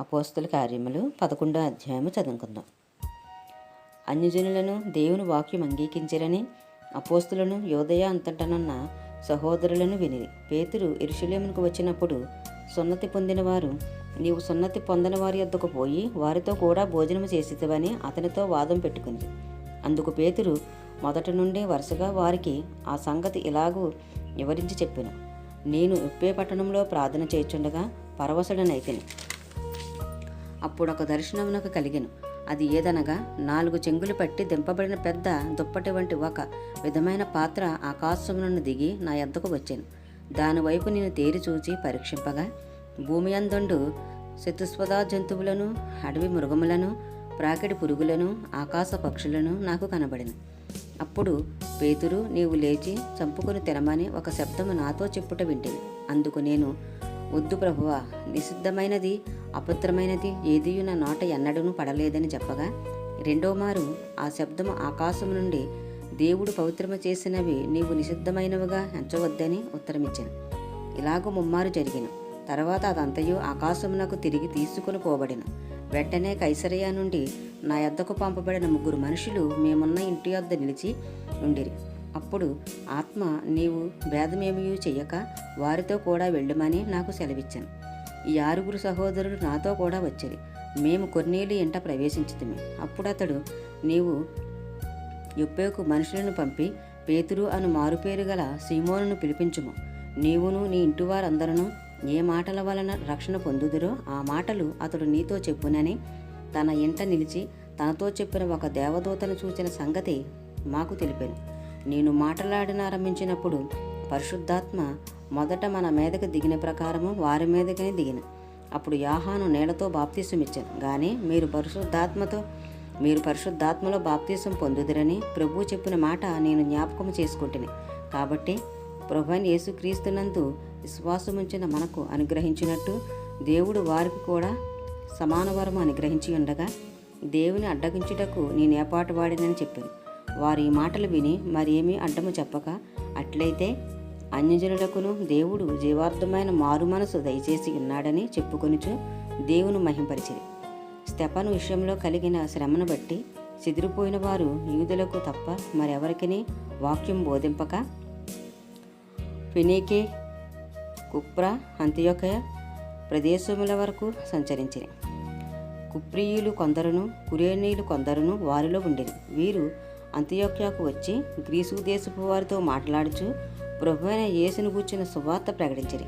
అపోస్తుల కార్యములు పదకొండో అధ్యాయము చదువుకుందాం. అన్యజనులను దేవుని వాక్యం అంగీకరించరని అపోస్తులను యోదయ అంతటనున్న సహోదరులను వినిది పేతురు ఇరుషులేమునకు వచ్చినప్పుడు సున్నతి పొందిన వారు నీవు సున్నతి పొందని వారి యొద్దకు పోయి వారితో కూడా భోజనం చేసివని అతనితో వాదం పెట్టుకుంది. అందుకు పేతురు మొదటి నుండి వరుసగా వారికి ఆ సంగతి ఇలాగూ వివరించి చెప్పాను. నేను ఉప్పే పట్టణంలో ప్రార్థన చేయుచుండగా పరవశుడనైతిని. అప్పుడు ఒక దర్శనం కలిగెను. అది ఏదనగా నాలుగు చెంగులు పట్టి దింపబడిన పెద్ద దుప్పటి వంటి ఒక విధమైన పాత్ర ఆకాశం నుండి దిగి నా ఎద్దకు వచ్చాను. దానివైపు నేను తేరి చూచి పరీక్షింపగా భూమి అందొండు చతుస్పదా జంతువులను అడవి మృగములను ప్రాకిడి పురుగులను ఆకాశ పక్షులను నాకు కనబడింది అప్పుడు పేతురు నీవు లేచి చంపుకొని తినమని ఒక శబ్దము నాతో చెప్పుట వింటిని అందుకు నేను వద్దు ప్రభువా నిషిద్ధమైనది అపుత్రమైనది ఏదియు నా నోట ఎన్నడూను పడలేదని చెప్పగా రెండో మారు ఆ శబ్దము ఆకాశం నుండి దేవుడు పవిత్రమ చేసినవి నీవు నిషిద్ధమైనవిగా ఎంచవద్దని ఉత్తరమిచ్చాను. ఇలాగూ ముమ్మారు జరిగిన. తర్వాత అదంతయు ఆకాశమునకు తిరిగి తీసుకుని పోబడిన. వెంటనే కైసరయ్య నుండి నా యొద్దకు పంపబడిన ముగ్గురు మనుషులు మేమున్న ఇంటి వద్ద నిలిచి ఉండిరి. అప్పుడు ఆత్మ నీవు భేదమేమీ చెయ్యక వారితో కూడా వెళ్ళమని నాకు సెలవిచ్చాను. ఈ ఆరుగురు సహోదరులు నాతో కూడా వచ్చారు. మేము కొన్నేళ్ళు ఇంట ప్రవేశించుతమే. అప్పుడు అతడు నీవు యొప్పేకు మనుషులను పంపి పేతురు అను మారుపేరు గల సీమోనును పిలిపించుము. నీవును నీ ఇంటివారందరూ ఏ మాటల వలన రక్షణ పొందుదురో ఆ మాటలు అతడు నీతో చెప్పునని తన ఇంట నిలిచి తనతో చెప్పిన ఒక దేవదూతను చూచిన సంగతి మాకు తెలిపాను. నేను మాట్లాడినారంభించినప్పుడు పరిశుద్ధాత్మ మొదట మన మీదకి దిగిన ప్రకారము వారి మీదకనే దిగిన. అప్పుడు యాహాను నీళ్ళతో బాప్తీసం ఇచ్చాను. కానీ మీరు పరిశుద్ధాత్మతో మీరు పరిశుద్ధాత్మలో బాప్తీసం పొందుదురని ప్రభు చెప్పిన మాట నేను జ్ఞాపకం చేసుకుంటుని. కాబట్టి ప్రభుని యేసుక్రీస్తునందు విశ్వాసముంచిన మనకు అనుగ్రహించినట్టు దేవుడు వారికి కూడా సమాన వరము అనుగ్రహించి ఉండగా దేవుని అడ్డగించుటకు నేను ఏపాటు వాడినని చెప్పాను. వారు ఈ మాటలు విని మరేమీ అడ్డము చెప్పక అట్లయితే అన్యజనులకును దేవుడు జీవార్థమైన మారు మనసు దయచేసి ఉన్నాడని చెప్పుకొనుచు దేవుని మహింపరిచిరి. స్టెపను విషయంలో కలిగిన శ్రమను బట్టి చెదిరిపోయిన వారు యూదులకు తప్ప మరెవరికిని వాక్యం బోధింపక? ఫినీకే కుప్ర అంత్యొక ప్రదేశముల వరకు సంచరించిరి. కుప్రియులు కొందరును కురేనీయులు కొందరును వారిలో ఉండిరి. వీరు అంత్యోక్యాకు వచ్చి గ్రీసు దేశపు వారితో మాట్లాడుచు ప్రభు అయిన యేసును గూర్చిన సువార్త ప్రకటించిరి.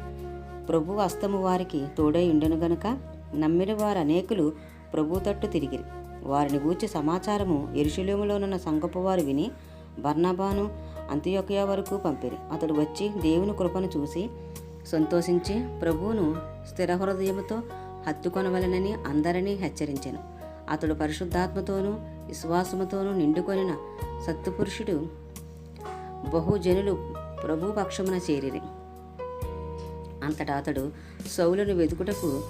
ప్రభు అస్తము వారికి తోడై ఉండెను గనుక నమ్మిన వారు అనేకులు ప్రభు తట్టు తిరిగిరి. వారిని గూర్చి సమాచారము ఎరుషులేములోనున్న సంగపు వారు విని బర్నబాను అంత్యోకయ వరకు పంపిరి. అతడు వచ్చి దేవుని కృపను చూసి సంతోషించి ప్రభువును స్థిర హృదయముతో హత్తుకొనవలనని అందరినీ హెచ్చరించాను. అతడు పరిశుద్ధాత్మతోనూ విశ్వాసముతోనూ నిండుకొనిన సత్తుపురుషుడు బహుజనులు ప్రభు పక్షమున చేరిరి. అంతటా అతడు సౌలును వెతుకుటకు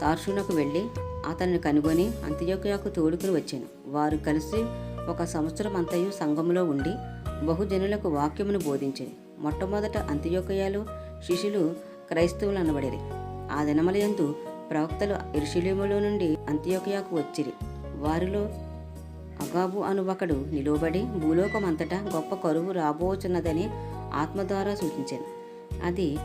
తార్షునకు వెళ్ళి అతన్ని కనుగొని అంత్యోకయాకు తోడుకుని వచ్చాను. వారు కలిసి ఒక సంవత్సరం అంతయు సంఘములో ఉండి బహుజనులకు వాక్యమును బోధించింది మొట్టమొదట అంత్యోకయాలు శిష్యులు క్రైస్తవులు అనబడిరి ఆ దినమలయందు ప్రవక్తలు ఇరుషులేములో నుండి అంత్యోకయాకు వచ్చిరి. వారిలో అగాబు అను ఒకడు నిలువబడి భూలోకమంతటా గొప్ప కరువు రాబోచున్నదని ఆత్మ ద్వారా సూచించాను. అది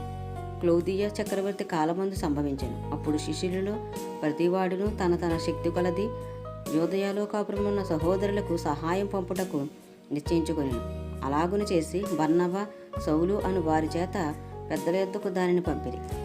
క్లౌదియ చక్రవర్తి కాలమందు సంభవించాను. అప్పుడు శిష్యులలో ప్రతివాడును తన తన శక్తి కొలది యోదయాలో కాపురమున్న సహోదరులకు సహాయం పంపుటకు నిశ్చయించుకొనిను. అలాగును చేసి బర్ణవ సౌలు అను వారి చేత పెద్దల యొద్దకు దానిని పంపిరి.